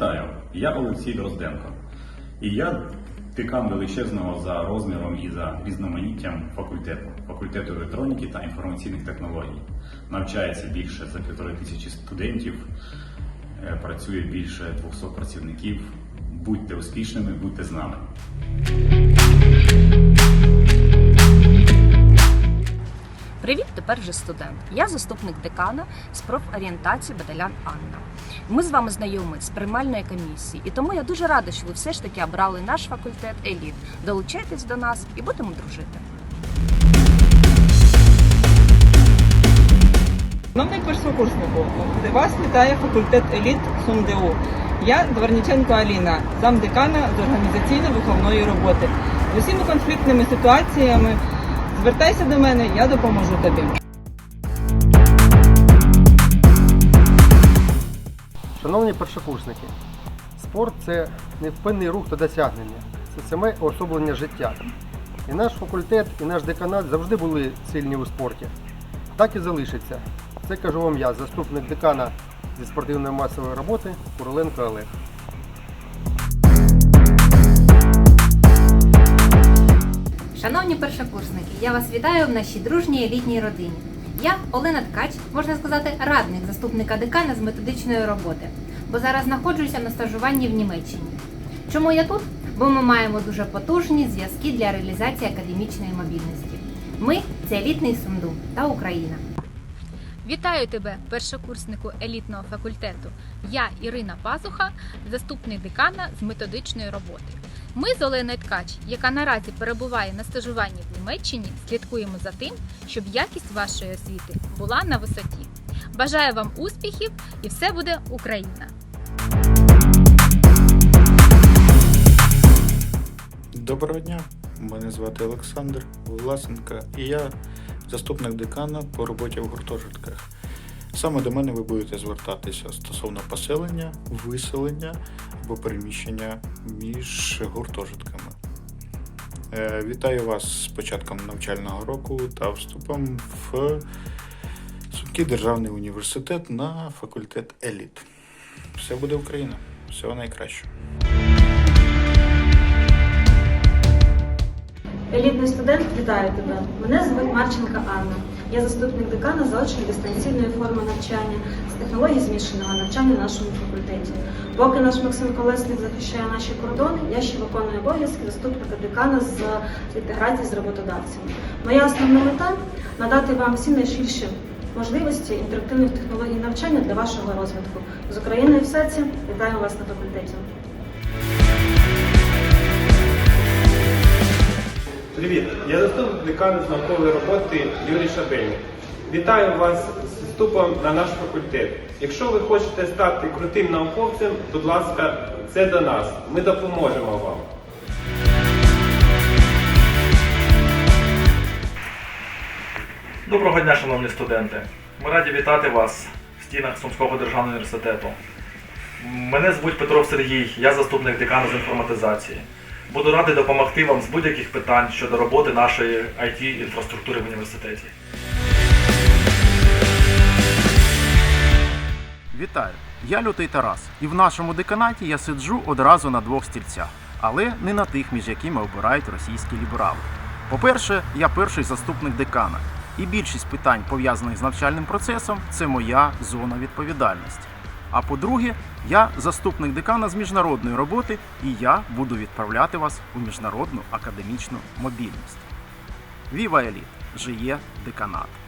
Вітаю! Я Олексій Дрозденко. І я декан величезного за розміром і за різноманіттям факультету, факультету електроніки та інформаційних технологій. Навчається більше за півтори тисячі студентів, е, працює більше 200 працівників. Будьте успішними, будьте з нами. Привіт, тепер вже студент. Я заступник декана з профорієнтації Бадалян Анна. Ми з вами знайомі з приймальної комісії, і тому я дуже рада, що ви все ж таки обрали наш факультет Еліт. Долучайтесь до нас і будемо дружити. Шановний першокурснику, вас вітає факультет еліт СумДУ. Я Дворніченко Аліна, замдекана з організаційно-виховної роботи. З усіма конфліктними ситуаціями звертайся до мене, я допоможу тобі. Шановні першокурсники, спорт це невпинний рух до досягнення, це саме особлення життя. І наш факультет, і наш деканат завжди були сильні у спорті. Так і залишиться. Це кажу вам я, заступник декана зі спортивної масової роботи Куроленко Олег. Шановні першокурсники, я вас вітаю в нашій дружній елітній родині. Я Олена Ткач, можна сказати, радник заступника декана з методичної роботи, бо зараз знаходжуся на стажуванні в Німеччині. Чому я тут? Бо ми маємо дуже потужні зв'язки для реалізації академічної мобільності. Ми це елітний Сумду та Україна. Вітаю тебе, першокурснику елітного факультету. Я Ірина Пазуха, заступник декана з методичної роботи. Ми з Оленою Ткач, яка наразі перебуває на стажуванні в Німеччині, слідкуємо за тим, щоб якість вашої освіти була на висоті. Бажаю вам успіхів і все буде Україна! Доброго дня, мене звати Олександр Власенко і я заступник декана по роботі в гуртожитках. Саме до мене ви будете звертатися стосовно поселення, виселення або переміщення між гуртожитками. Е, Вітаю вас з початком навчального року та вступом в Сумський державний університет на факультет Еліт. Все буде Україна. Всього найкращого. Елітний студент, вітаю тебе. Мене звуть Марченка Анна. Я заступник декана заочної дистанційної форми навчання з технологій змішаного навчання на нашому факультеті. Поки наш Максим Колесник захищає наші кордони, я ще виконую обов'язки заступника декана з інтеграції з роботодавцями. Моя основна мета надати вам всі найширші можливості інтерактивних технологій навчання для вашого розвитку. З Україною в серці вітаю вас на факультеті. Привіт! Я заступник декана з наукової роботи Юрій Шабельник. Вітаю вас з вступом на наш факультет. Якщо ви хочете стати крутим науковцем, будь ласка, це до нас. Ми допоможемо вам. Доброго дня, шановні студенти. Ми раді вітати вас в стінах Сумського державного університету. Мене звуть Петров Сергій, я заступник декана з інформатизації. Буду радий допомогти вам з будь-яких питань щодо роботи нашої it інфраструктури в університеті. Вітаю! Я Лютий Тарас, і в нашому деканаті я сиджу одразу на двох стільцях, але не на тих, між якими обирають російські ліберали. По-перше, я перший заступник декана, і більшість питань, пов'язаних з навчальним процесом, це моя зона відповідальності. А по-друге, я заступник декана з міжнародної роботи, і я буду відправляти вас у міжнародну академічну мобільність. Віва Еліт! Жиє деканат!